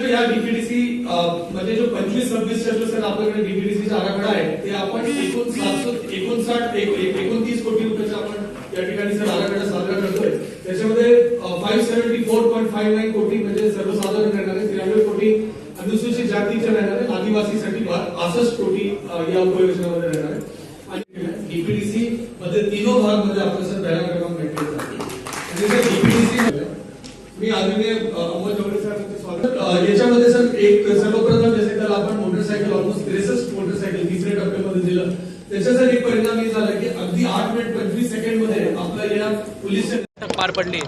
जो या डीपीडीसी मध्ये जो पंचवीस, सव्वीस सर आपल्याकडे डीपीडीसीचा आराखडा आहे ते आपण एकोणसाठ, एक- एक- एकोणतीस कोटी रुपयाचा आपण या ठिकाणी सर आराखडा साजरा करतोय. त्याच्यामध्ये five seventy four point five nine कोटी म्हणजे सर्वसाधारण राहणार त्र्याण्णव कोटी अनुसूचित जातीच्या राहणार, आदिवासीसाठी पासष्ट कोटी या उपयोजनामध्ये राहणार. आहे डीपीडीसी मध्ये तीनो भाग मध्ये आपलं सर पहिला क्रमांक भेटलेला आहे. डीपीडीसी मी याच्यामध्ये सर एक सर्वप्रथम जसे त्याला आपण मोटरसायकल ऑलमोस्ट ग्रेसेस्ट मोटरसायकल तिसऱ्या टप्प्यामध्ये दिलं. त्याच्यासाठी एक परिणाम हे झाला की अगदी आठ मिनिट पंचवीस सेकंडमध्ये आपल्या या पोलीस पार पडली.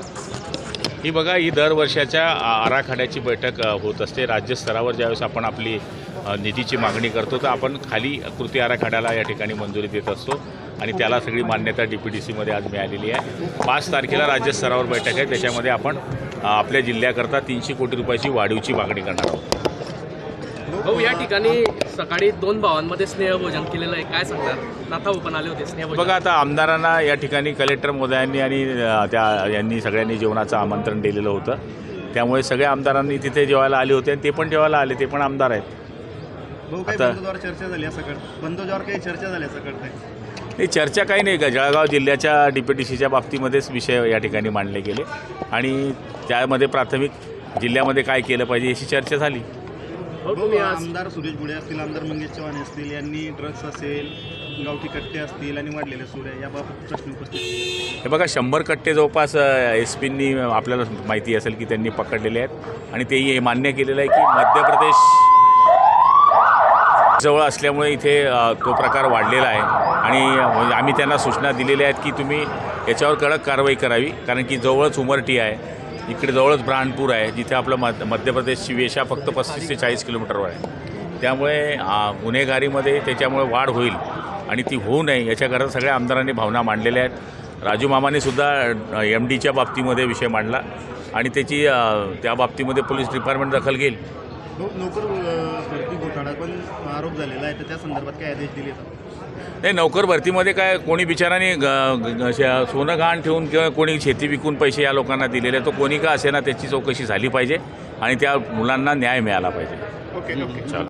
ही बघा ही दरवर्षाच्या आराखड्याची बैठक होत असते. राज्यस्तरावर ज्यावेळेस आपण आपली निधीची मागणी करतो तर आपण खाली कृती आराखड्याला या ठिकाणी मंजुरी देत असतो. आणि त्याला सगळी मान्यता डी पी डी सीमध्ये आज मिळालेली आहे. पाच तारखेला राज्यस्तरावर बैठक आहे. त्याच्यामध्ये आपण आपल्या जिल्ह्याकरता तीनशे कोटी रुपयाची वाढीवची मागणी करणार आहोत. भाऊ या ठिकाणी सकाळी दोन भावांमध्ये स्नेहभोजन केलेलं आहे. काय सांगणार? नाथा पण आले होते स्नेहभोजन. बघा आता आमदारांना या ठिकाणी कलेक्टर महोदयांनी आणि त्या यांनी सगळ्यांनी जेवणाचं आमंत्रण दिलेलं होतं. त्यामुळे सगळ्या आमदारांनी तिथे जेवायला आले होते आणि ते पण जेवायला आले ते पण आमदार आहेत. चर्चा झाली बंदोद्वार काही चर्चा झाली आहे नाही चर्चा काही नाही. का जळगाव जिल्ह्याच्या डी पी टी सीच्या बाबतीमध्येच विषय या ठिकाणी मांडले गेले. आणि त्यामध्ये प्राथमिक जिल्ह्यामध्ये काय केलं पाहिजे याची चर्चा झाली. आज आमदार सुरेश भुडे असतील आमदार मंगेश चव्हाण असतील यांनी ड्रग्स असेल गावठी कट्टे असतील आणि वाढलेल्या सुऱ्या याबाबत प्रश्न उपस्थित केले. हे बघा शंभर कट्टे जवळपास एस पींनी आपल्याला माहिती असेल की त्यांनी पकडलेले आहेत. आणि तेही हे मान्य केलेलं आहे की मध्य प्रदेश जवळ असल्यामुळे इथे तो प्रकार वाढलेला आहे. आणि म्हणजे आम्ही त्यांना सूचना दिलेल्या आहेत की तुम्ही याच्यावर कडक कारवाई करावी. कारण की जवळच उमरटी आहे. इकडे जवळच ब्राणपूर आहे जिथे आपलं मध्य मध्य प्रदेशची वेशा फक्त पस्तीस ते चाळीस किलोमीटरवर आहे. त्यामुळे गुन्हेगारीमध्ये त्याच्यामुळे वाढ होईल आणि ती होऊ नये याच्याकरता सगळ्या आमदारांनी भावना मांडलेल्या आहेत. राजू मामाने सुद्धा एम डीच्या बाबतीमध्ये विषय मांडला. आणि त्याची त्या बाबतीमध्ये पोलीस डिपार्टमेंट दखल घेईल. नोकर भरती घोटाळा पण आरोप झालेला आहे तर त्या संदर्भात काय आदेश दिले नाही नोकर भरतीमध्ये काय कोणी बिचाराने सोनं गहाण ठेवून किंवा कोणी शेती विकून पैसे या लोकांना दिलेले तो कोणी का असे ना त्याची चौकशी झाली पाहिजे आणि त्या मुलांना न्याय मिळाला पाहिजे. Okay okay. चला